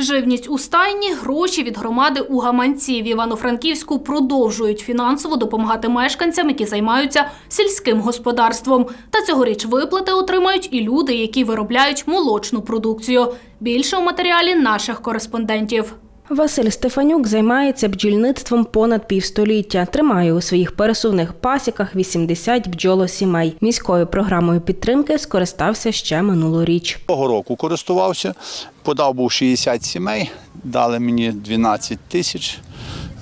Живність у стайні, гроші від громади у гаманці. В Івано-Франківську продовжують фінансово допомагати мешканцям, які займаються сільським господарством. Та цьогоріч виплати отримають і люди, які виробляють молочну продукцію. Більше у матеріалі наших кореспондентів. Василь Стефанюк займається бджільництвом понад півстоліття. Тримає у своїх пересувних пасіках 80 бджолосімей. Міською програмою підтримки скористався ще минулоріч. Того року користувався, подав був 60 сімей, дали мені 12 тисяч.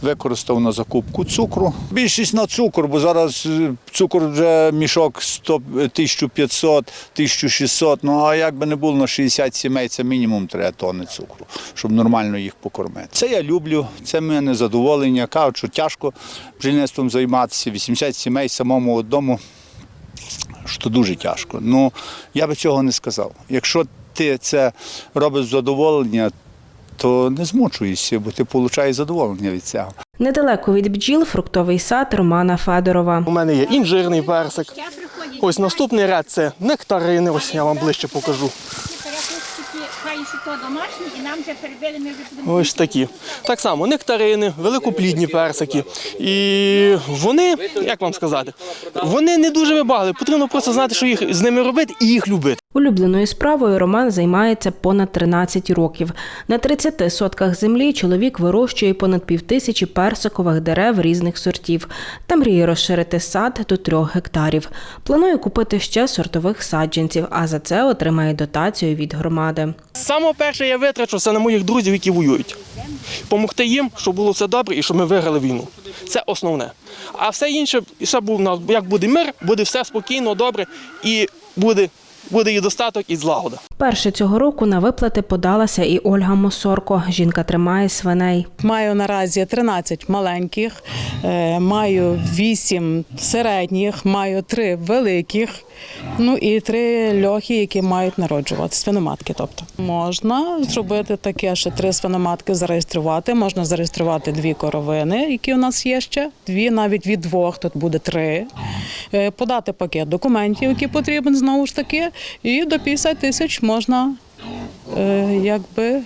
Використав на закупку цукру. Більшість на цукор, бо зараз е, цукор вже мішок 100, 1500, 1600. Ну а як би не було на 60 сімей, це мінімум 3 тонни цукру, щоб нормально їх покормити. Це я люблю, це мене задоволення. Кажуть, що тяжко бджільництвом займатися. 80 сімей самому одному що дуже тяжко. Ну, я би цього не сказав. Якщо ти це робиш з задоволення, то не змучуєшся, бо ти отримуєш задоволення від цього. Недалеко від бджіл фруктовий сад Романа Федорова. У мене є інжирний персик. Ось наступний ряд це нектарини. Ось я вам ближче покажу. Ось такі. Так само нектарини, великоплідні персики. І вони, як вам сказати, вони не дуже вибагли. Потрібно просто знати, що їх з ними робити і їх любити. Улюбленою справою Роман займається понад 13 років. На 30 сотках землі чоловік вирощує понад півтисячі персикових дерев різних сортів та мріє розширити сад до трьох гектарів. Планує купити ще сортових саджанців, а за це отримає дотацію від громади. Саме перше я витрачу все на моїх друзів, які воюють. Помогти їм, щоб було все добре і щоб ми виграли війну. Це основне. А все інше, як буде мир, буде все спокійно, добре і буде, буде і достаток, і злагода. Перше цього року на виплати подалася і Ольга Мосорко. Жінка тримає свиней. Маю наразі 13 маленьких, е, маю 8 середніх, маю 3 великих, ну і 3 льохи, які мають народжувати, свиноматки. Тобто можна зробити таке, ще 3 свиноматки зареєструвати. Можна зареєструвати дві коровини, які у нас є ще, дві, навіть від двох, тут буде три. Е, Подати пакет документів, які потрібен знову ж таки, і до 50 тисяч можна е, якби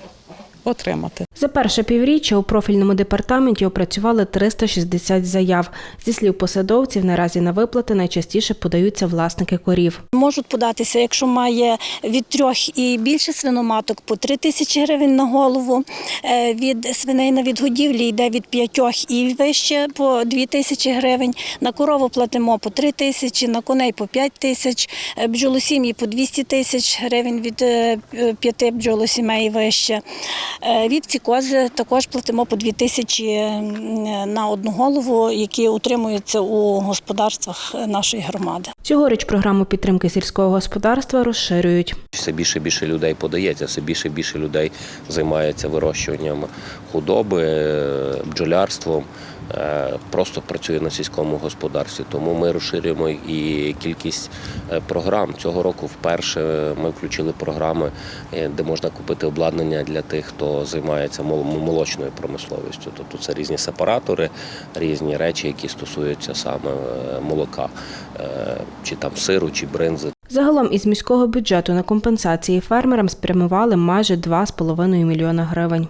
отримати. За перше півріччя у профільному департаменті опрацювали 360 заяв. Зі слів посадовців, наразі на виплати найчастіше подаються власники корів. Можуть податися, якщо має від трьох і більше свиноматок, по 3 тисячі гривень на голову. Е, Від свиней на відгодівлі йде від п'ятьох і вище по 2 тисячі гривень. На корову платимо по 3 тисячі, на коней по 5 тисяч, е, бджолосім'ї по 200 тисяч гривень від е, п'яти бджолосімей вище. Е, кози також платимо по 2 тисячі на одну голову, які утримуються у господарствах нашої громади. Цьогоріч програму підтримки сільського господарства розширюють. Все більше і більше людей подається, все більше і більше людей займається вирощуванням худоби, е, бджолярством, просто працює на сільському господарстві. Тому ми розширюємо і кількість е, програм. Цього року вперше ми включили програми, е, де можна купити обладнання для тих, хто займається мол- молочною промисловістю. Тобто це різні сепаратори, різні речі, які стосуються саме е, молока, е, чи там сиру, чи бринзи. Загалом із міського бюджету на компенсації фермерам спрямували майже 2,5 мільйона гривень.